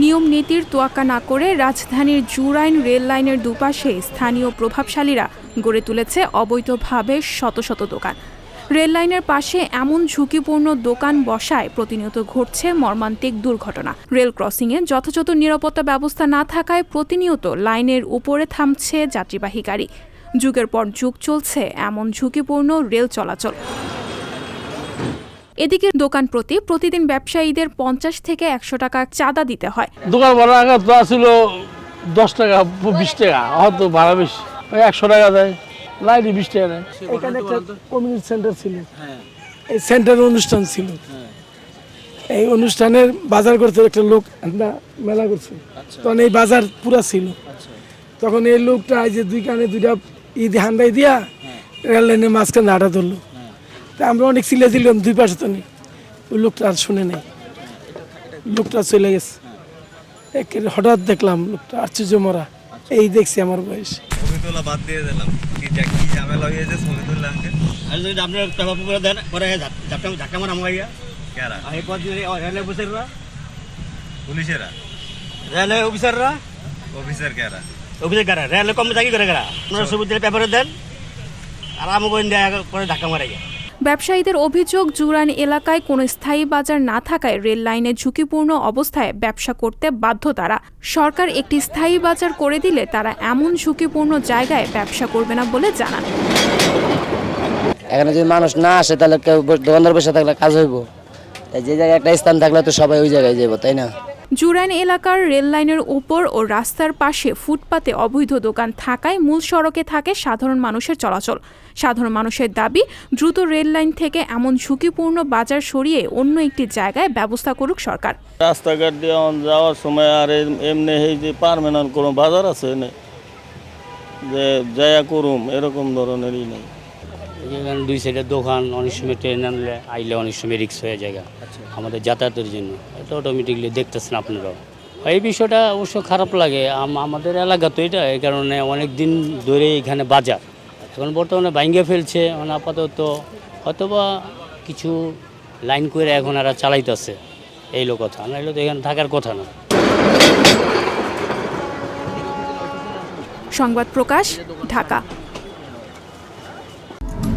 নিয়ম নীতির তোয়াক্কা না করে রাজধানীর জুরাইন রেল লাইনের দুপাশে স্থানীয় প্রভাবশালীরা গড়ে তুলেছে অবৈধভাবে শত শত দোকান। রেল লাইনের পাশে এমন ঝুঁকিপূর্ণ দোকান বসায় প্রতিনিয়ত ঘটছে মর্মান্তিক দুর্ঘটনা। রেল ক্রসিংয়ে যথাযথ নিরাপত্তা ব্যবস্থা না থাকায় প্রতিনিয়ত লাইনের উপরে থামছে যাত্রীবাহী গাড়ি। যুগের পর যুগ চলছে এমন ঝুঁকিপূর্ণ রেল চলাচল। এদিকে দোকান প্রতি প্রতিদিন ব্যবসায়ীদের পঞ্চাশ থেকে একশো টাকা চাঁদা দিতে হয়। দোকান ভাড়া আগে তো ছিল দশ টাকা বিশ টাকা হয়তো ভাড়া বেশি। একশো টাকা দেয় লাইনে বিশ টাকা দেয়। এখানে একটা কমিউনিটি সেন্টার ছিল। এই সেন্টারে অনুষ্ঠান ছিল। এই অনুষ্ঠানের বাজার করতে একটা লোক একটা মেলা করছে। তখন এই বাজার পুরা ছিল। তখন এই লোকটা এই যে দুই কানে দুইটা ঈদ হান্ডাই দিয়া রেল লাইনের মাঝখানে আটা ধরলো। তা আমরা অনেক চিলে দিলাম দুই পাশে তো নেই। ওই লোকটা আর শুনে নেই। লোকটা চলে গেছে। হঠাৎ দেখলাম লোকটা আশ্চর্য মরা। এই দেখছি আমার বয়স। ছবি তোলা বাদ দিয়ে দিলাম। কি যা- ঝামেলা হয়েছে ছবি তুললে আর যদি আপনার পেপার পুকুরে দেন পরে মারা মাইয়া কারা? যদি অফিসাররা? পুলিশেরা? রেলে অফিসাররা? অফিসার কারা? অফিসার কারা? রেলে কম চাকরি করে কারা? আপনারা ছবি দিলে পেপারে দেন। আর আমাকে দেয় পরে ধাক্কা মারা যায় ব্যবসায়ীদের অভিযোগ, জুরান এলাকায় কোনো স্থায়ী বাজার না থাকায় রেল লাইনে ঝুঁকিপূর্ণ অবস্থায় ব্যবসা করতে বাধ্য তারা। সরকার একটি স্থায়ী বাজার করে দিলে তারা এমন ঝুঁকিপূর্ণ জায়গায় ব্যবসা করবে না বলে জানান। এখানে যদি মানুষ না আসে, তাহলে কেউ দোকানদার বসে থাকলে কাজ হইব। যে জায়গায় একটা স্থান থাকলে তো সবাই ওই জায়গায় যাব তাই না? জুরাইন এলাকার রেল লাইনের উপর ও রাস্তার পাশে ফুটপাতে অবৈধ দোকান থাকায় মূল সড়কে থাকে সাধারণ মানুষের চলাচল। সাধারণ মানুষের দাবি দ্রুত রেল লাইন থেকে এমন ঝুঁকিপূর্ণ বাজার সরিয়ে অন্য একটি জায়গায় ব্যবস্থা করুক সরকার। রাস্তাঘাট দিয়ে যাওয়ার সময় আর এমনি এই যে পারমানেন্ট কোনো বাজার আছে যে জায়া করুম এরকম ধরনেরই নেই। এখানে দুই সাইডে দোকান অনেক সময় ট্রেন আনলে আইলে অনেক সময় রিক্স হয়ে যায় আমাদের যাতায়াতের জন্য। এটা অটোমেটিকলি দেখতেছেন আপনারাও। এই বিষয়টা অবশ্য খারাপ লাগে। আমাদের এলাকা তো এটা এই কারণে অনেক দিন ধরে এখানে বাজার। এখন বর্তমানে ভাঙ্গে ফেলছে এখন আপাতত হয়তোবা কিছু লাইন করে এখন এরা চালাইতেছে। এই লোক কথা নাহলে তো এখানে থাকার কথা না। সংবাদ প্রকাশ ঢাকা।